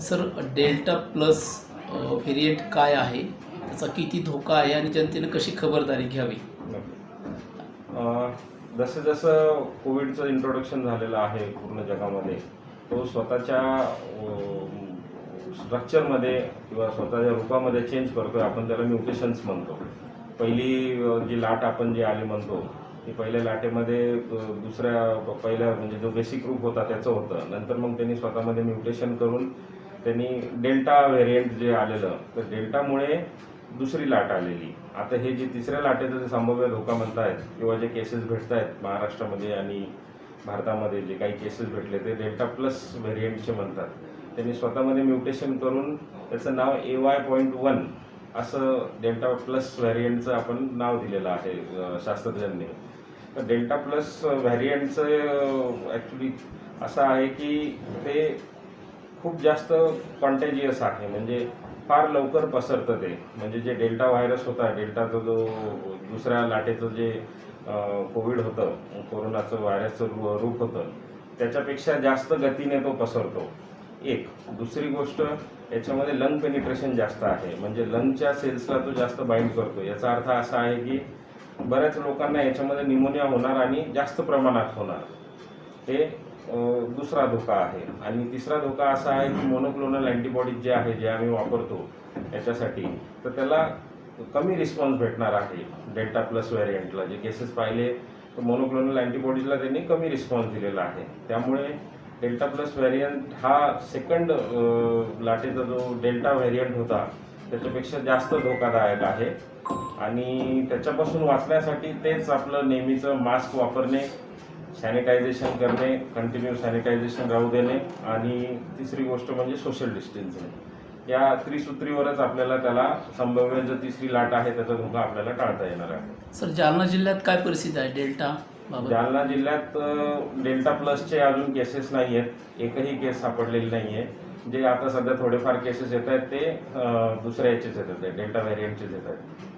Sir delta plus variant काय आहे? त्याचा किती धोका आहे आणि जनतेने कशी खबरदारी घ्यावी? जसं जसं कोविडचं इंट्रोडक्शन झालेलं आहे पूर्ण जगामध्ये तो स्वतःच्या स्ट्रक्चरमध्ये किंवा स्वतःच्या रूपामध्ये चेंज करतोय. आपण त्याला म्युटेशन्स म्हणतो. पहिली जी लाट आपण जी आली म्हणतो की पहिल्या लाटेमध्ये दुसऱ्या पहिल्या म्हणजे जो बेसिक रूप होता त्याचं होतं. नंतर मग त्यांनी स्वतःमध्ये म्युटेशन करून त्यांनी डेल्टा व्हेरियंट जे आलेलं तर डेल्टामुळे दुसरी लाट आलेली. आता हे जे तिसऱ्या लाटेचं जे संभाव्य धोका म्हणतायत किंवा जे केसेस भेटत आहेत महाराष्ट्रामध्ये आणि भारतामध्ये जे काही केसेस भेटले ते डेल्टा प्लस व्हेरियंटचे म्हणतात. त्यांनी स्वतःमध्ये म्युटेशन करून त्याचं नाव ए वाय पॉईंट वन असं डेल्टा प्लस व्हॅरियंटचं आपण नाव दिलेलं आहे शास्त्रज्ञांनी. तर डेल्टा प्लस व्हॅरियंटचं ॲक्च्युली असं आहे की ते खूप जास्त कॉन्टेजियस आहे. म्हणजे फार लवकर पसरतं ते. म्हणजे जे डेल्टा व्हायरस होता डेल्टाचा जो दुसऱ्या लाटेचं जे कोविड होतं कोरोनाचं व्हायरसचं रू- रूप होतं त्याच्यापेक्षा जास्त गतीने तो पसरतो. एक. दुसरी गोष्ट याच्यामध्ये लंग पेनिट्रेशन जास्त आहे. म्हणजे लंगच्या सेल्सला तो जास्त बाइंड करतो. याचा अर्थ असा आहे की बऱ्याच लोकांना याच्यामध्ये निमोनिया होणार आणि जास्त प्रमाणात होणार. हे दुसरा धोका आहे. आणि तिसरा धोका असा आहे की मोनोक्लोनल अँटीबॉडीज जे आहे जे आम्ही वापरतो याच्यासाठी तर त्याला कमी रिस्पॉन्स भेटणार आहे डेल्टा प्लस व्हेरियंटला जे केसेस पाहिले तर मोनोक्लोनल अँटीबॉडीजला त्यांनी कमी रिस्पॉन्स दिलेला आहे. त्यामुळे डेल्टा प्लस व्हेरियंट हा सेकंड लाटेचा जो डेल्टा व्हेरियंट होता त्याच्यापेक्षा जास्त धोकादायक आहे. आणि त्याच्यापासून वाचण्यासाठी तेच आपलं नेहमीचं मास्क वापरणे सॅनिटायझेशन करणे कंटिन्यू सॅनिटायझेशन राहू देणे आणि तिसरी गोष्ट म्हणजे सोशल डिस्टन्सिंग या त्रिसूत्रीवरच आपल्याला त्याला संभाव्य जर तिसरी लाट आहे त्याचा धोका आपल्याला टाळता येणार आहे. सर जालना जिल्ह्यात काय परिस्थिती आहे? डेल्टा जालना जिल्ह्यात डेल्टा प्लसचे अजून केसेस नाही आहेत. एकही केस सापडलेली नाही आहे. जे आता सध्या थोडेफार केसेस येत आहेत ते दुसऱ्या याचेच येतात डेल्टा व्हेरियंटचेच येत आहेत.